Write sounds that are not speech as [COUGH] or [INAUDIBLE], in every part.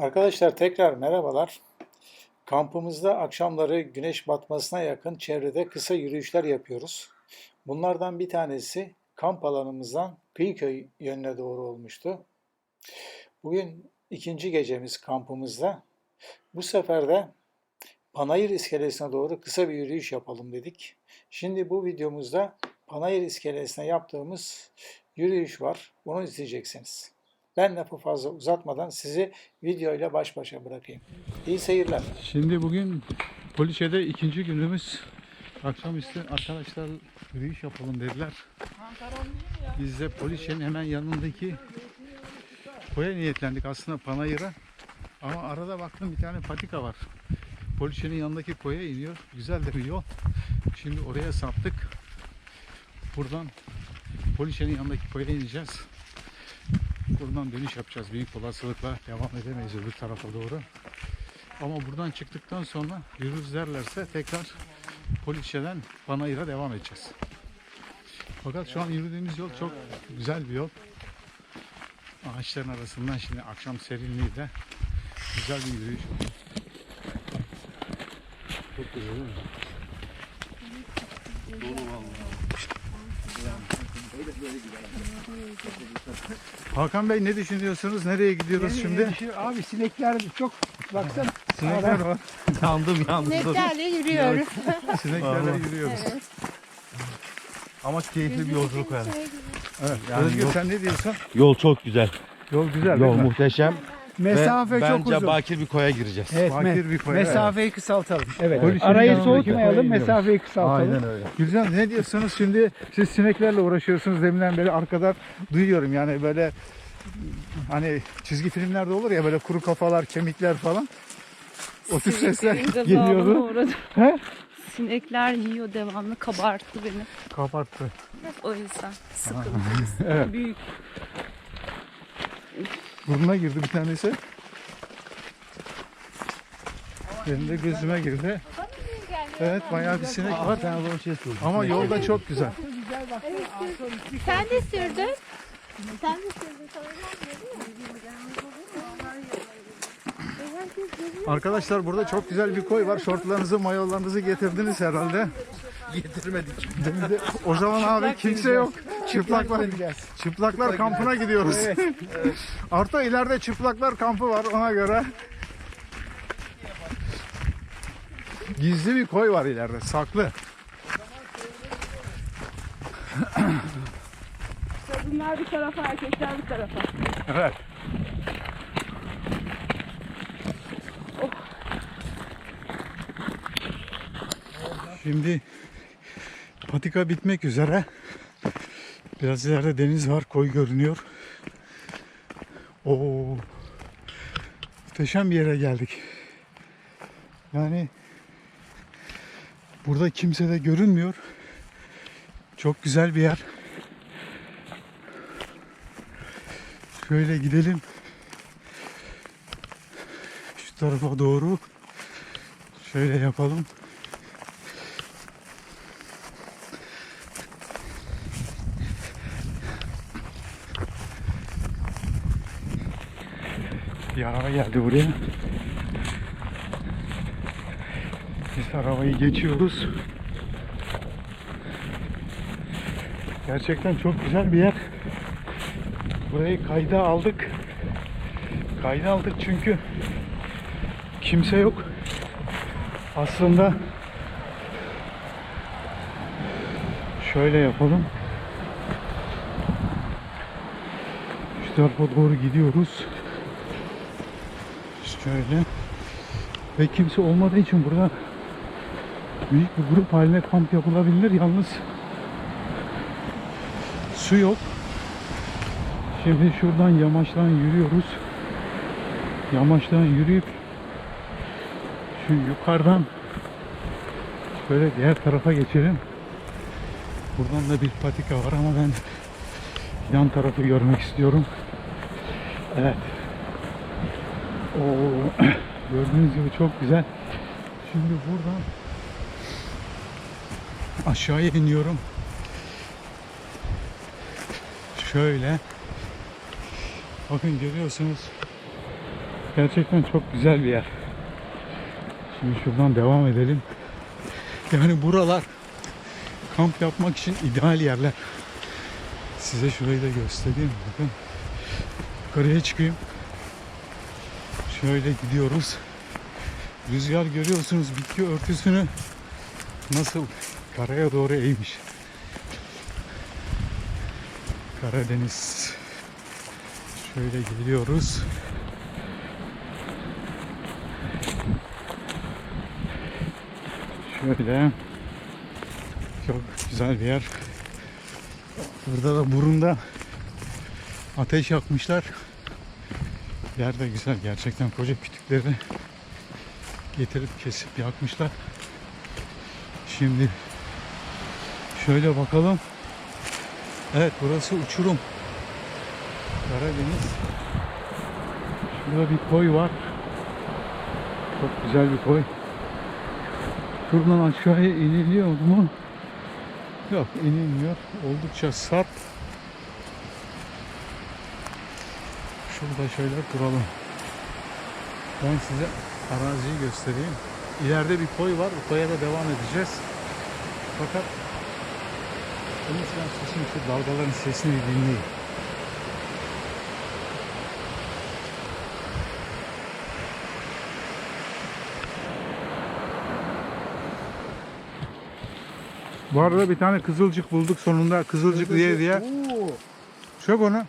Arkadaşlar tekrar merhabalar. Kampımızda akşamları güneş batmasına yakın çevrede kısa yürüyüşler yapıyoruz. Bunlardan bir tanesi kamp alanımızdan Kıyıköy yönüne doğru olmuştu. Bugün ikinci gecemiz kampımızda. Bu sefer de Panayır iskelesine doğru kısa bir yürüyüş yapalım dedik. Şimdi bu videomuzda Panayır iskelesine yaptığımız yürüyüş var. Bunu izleyeceksiniz. Ben lafı fazla uzatmadan sizi video ile baş başa bırakayım. İyi seyirler. Şimdi bugün Poliçe'de ikinci günümüz. Akşamüstü arkadaşlar yürüyüş yapalım dediler. Biz de Poliçe'nin hemen yanındaki koya niyetlendik aslında Panayır'a. Ama arada baktım bir tane patika var. Poliçe'nin yanındaki koya iniyor. Güzel de bir yol. Şimdi oraya saptık. Buradan Poliçe'nin yanındaki koya ineceğiz. Buradan dönüş yapacağız. Büyük olasılıkla devam edemeyiz öbür tarafa doğru. Ama buradan çıktıktan sonra yürürüz derlerse tekrar Poliçe'den Panayır'a devam edeceğiz. Fakat şu an yürüdüğümüz yol çok güzel bir yol. Ağaçların arasından şimdi akşam serinliği de güzel bir yürüyüş. Çok güzel değil mi? Hakan Bey ne düşünüyorsunuz? Nereye gidiyoruz şimdi? Abi sinekler çok baksana. Sinekler var. [LAUGHS] Yandım yandım. Sineklerle yürüyoruz. Sineklerle yürüyoruz. Ama keyifli bir yolculuk yani. Evet. Yani Özgür yol- sen ne diyorsun? Yol çok güzel. Yol güzel Yol muhteşem. Mesafe Ve çok bence uzun. bakir bir koya gireceğiz. Evet, Bakir me- bir koy, mesafeyi kısaltalım. Evet. Polisin Arayı yanındaki koya soğutmayalım, iniyoruz. mesafeyi kısaltalım. öyle. Gülcan ne diyorsunuz şimdi? Siz sineklerle uğraşıyorsunuz deminden beri arkadan duyuyorum yani böyle hani çizgi filmlerde olur ya böyle kuru kafalar, kemikler falan. O tür sesler [LAUGHS] geliyordu. He? Sinekler yiyor devamlı kabarttı beni. Kapattı. O yüzden sıkıntı. [LAUGHS] Büyük. Burnuna girdi bir tanesi. Benim de gözüme girdi. Evet bayağı bir sinek var. şey Ama yolda çok güzel. Sen de sürdün. Sen de sürdün sana Arkadaşlar burada çok güzel bir koy var. Şortlarınızı, mayolarınızı getirdiniz herhalde. Getirmedik. O zaman abi kimse yok. Çıplaklar. Çıplaklar kampına gidiyoruz. [LAUGHS] Artı ileride çıplaklar kampı var ona göre. Gizli bir koy var ileride, saklı. Kadınlar bir tarafa, erkekler bir tarafa. Evet. Şimdi patika bitmek üzere. Biraz ileride deniz var, koy görünüyor. Oo. Muhteşem bir yere geldik. Yani burada kimse de görünmüyor. Çok güzel bir yer. Şöyle gidelim. Şu tarafa doğru. Şöyle yapalım. Bir araba geldi buraya. Biz arabayı geçiyoruz. Gerçekten çok güzel bir yer. Burayı kayda aldık. Kayda aldık çünkü kimse yok. Aslında şöyle yapalım. Şu tarafa doğru gidiyoruz. Şöyle. Ve kimse olmadığı için burada büyük bir grup haline kamp yapılabilir. Yalnız su yok. Şimdi şuradan yamaçtan yürüyoruz. Yamaçtan yürüyüp şu yukarıdan şöyle diğer tarafa geçelim. Buradan da bir patika var ama ben yan tarafı görmek istiyorum. Evet. Oo, [CLEARS THROAT] gördüğünüz gibi çok güzel. Şimdi buradan aşağıya iniyorum. Şöyle. Bakın görüyorsunuz. Gerçekten çok güzel bir yer. Şimdi şuradan devam edelim. Yani buralar kamp yapmak için ideal yerler. Size şurayı da göstereyim. Bakın. Yukarıya çıkayım. Şöyle gidiyoruz. Rüzgar görüyorsunuz bitki örtüsünü nasıl karaya doğru eğmiş. Karadeniz. Şöyle geliyoruz. Şöyle çok güzel bir yer. Burada da burunda ateş yakmışlar. Yer de güzel gerçekten koca kütükleri getirip kesip yakmışlar. Şimdi şöyle bakalım. Evet burası uçurum. Karadeniz. Şurada bir koy var. Çok güzel bir koy. Şuradan aşağıya iniliyor mu? Yok inilmiyor. Oldukça sarp. Şurada şöyle duralım. Ben size araziyi göstereyim. İleride bir koy var. O koya da devam edeceğiz. Fakat en iyisi ben sesini şu dalgaların sesini bir dinleyeyim. Bu arada bir tane kızılcık bulduk sonunda. Kızılcık diye diye. Çök onu.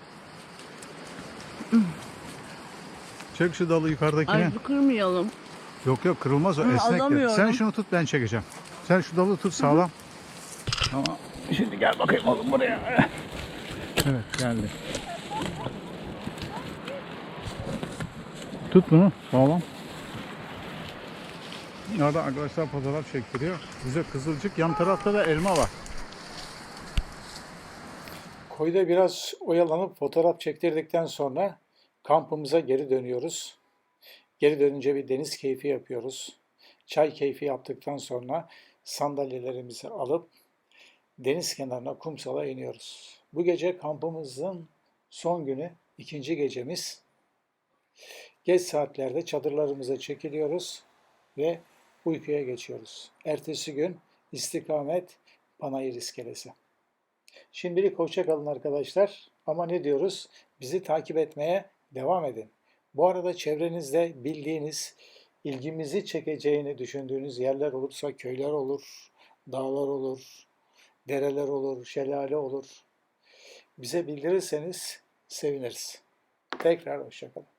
Çek şu dalı yukarıdakine. Ay kırmayalım. Yok yok kırılmaz o Hı, esnek. de. alamıyorum. Sen şunu tut ben çekeceğim. Sen şu dalı tut sağlam. Tamam. Şimdi gel bakayım oğlum buraya. Evet geldi. Tut bunu sağlam. Orada arkadaşlar fotoğraf çektiriyor. Bize kızılcık yan tarafta da elma var. Koyda biraz oyalanıp fotoğraf çektirdikten sonra kampımıza geri dönüyoruz. Geri dönünce bir deniz keyfi yapıyoruz. Çay keyfi yaptıktan sonra sandalyelerimizi alıp deniz kenarına kumsala iniyoruz. Bu gece kampımızın son günü, ikinci gecemiz. Geç saatlerde çadırlarımıza çekiliyoruz ve uykuya geçiyoruz. Ertesi gün istikamet Panayır iskelesi. Şimdilik hoşça kalın arkadaşlar. Ama ne diyoruz? Bizi takip etmeye devam edin. Bu arada çevrenizde bildiğiniz, ilgimizi çekeceğini düşündüğünüz yerler olursa köyler olur, dağlar olur, dereler olur, şelale olur. Bize bildirirseniz seviniriz. Tekrar hoşça kalın.